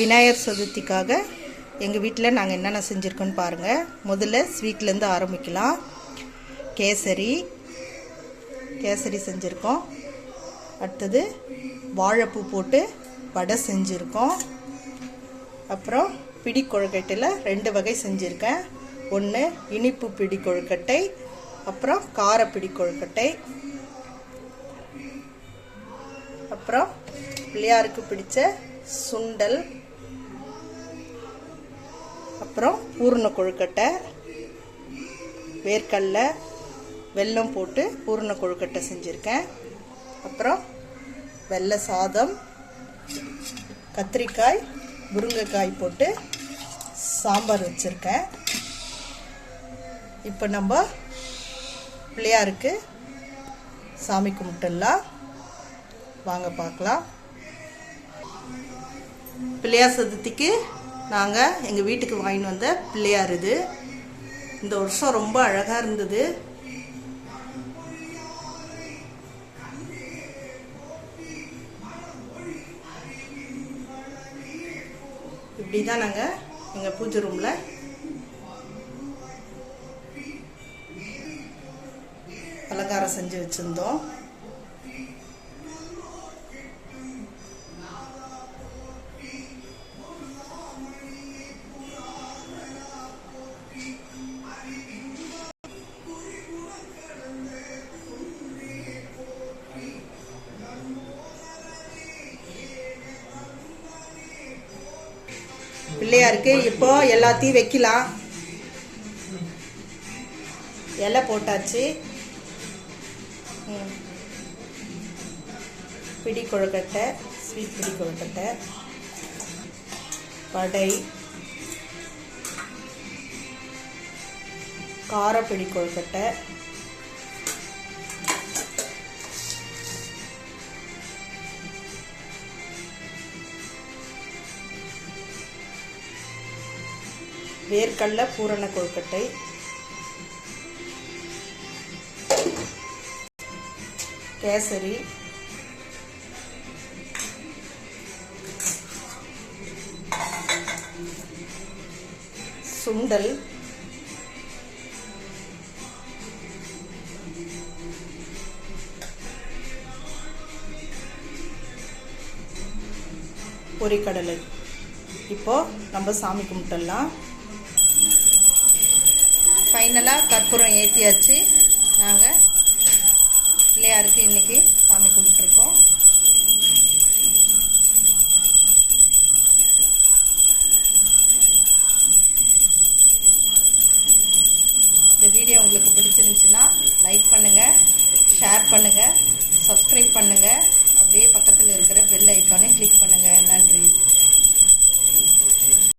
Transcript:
விநாயகர் சதுர்த்திக்காக எங்கள் வீட்டில் நாங்கள் என்னென்ன செஞ்சுருக்கோன்னு பாருங்கள் முதல்ல ஸ்வீட்லேருந்து ஆரம்பிக்கலாம். கேசரி. கேசரி செஞ்சுருக்கோம். அடுத்தது வாழைப்பூ போட்டு வடை செஞ்சுருக்கோம். அப்புறம் பிடி கொழுக்கட்டையில் ரெண்டு வகை செஞ்சுருக்கேன். ஒன்று இனிப்பு பிடி கொழுக்கட்டை அப்புறம் கார பிடி கொழுக்கட்டை அப்புறம் பிள்ளையாருக்கு பிடிச்ச சுண்டல் அப்புறம் பூர்ண கொழுக்கட்டை வேர்க்கடலை வெல்லம் போட்டு பூர்ண கொழுக்கட்டை செஞ்சுருக்கேன். அப்புறம் வெள்ளை சாதம் கத்திரிக்காய் முருங்கைக்காய் போட்டு சாம்பார் வச்சுருக்கேன். இப்போ நம்ம பிள்ளையாருக்கு சாமி கும்பிட்டுலாம் வாங்க பார்க்கலாம். பிள்ளையார் சதுர்த்திக்கு நாங்கள் எங்கள் வீட்டுக்கு வாங்கிட்டு வந்த பிள்ளையார் இது. இந்த வருஷம் ரொம்ப அழகாக இருந்தது. இப்படி தான் நாங்கள் எங்கள் பூஜை ரூமில் அலங்காரம் செஞ்சு வச்சுருந்தோம். பிள்ளையாருக்கு இப்போ எல்லாத்தையும் வைக்கலாம். இலை போட்டாச்சு. பிடி கொழுக்கட்டை ஸ்வீட் பிடி கொழுக்கட்டை வடை காரப்பிடி கொழுக்கட்டை வேர்க்கடல பூரண கொழுக்கட்டை. கேசரி. சுண்டல். பொரிக்கடலை. இப்போ நம்ம சாமி கும்பிட்டுடலாம் ஃபைனலாக கற்பூரம் ஏற்றியாச்சு நாங்கள் பிள்ளையாருக்கு இன்னைக்கு சாமி கும்பிட்ருக்கோம் இந்த வீடியோ உங்களுக்கு பிடிச்சிருந்துச்சுன்னா லைக் பண்ணுங்கள் ஷேர் பண்ணுங்கள் சப்ஸ்கிரைப் பண்ணுங்கள்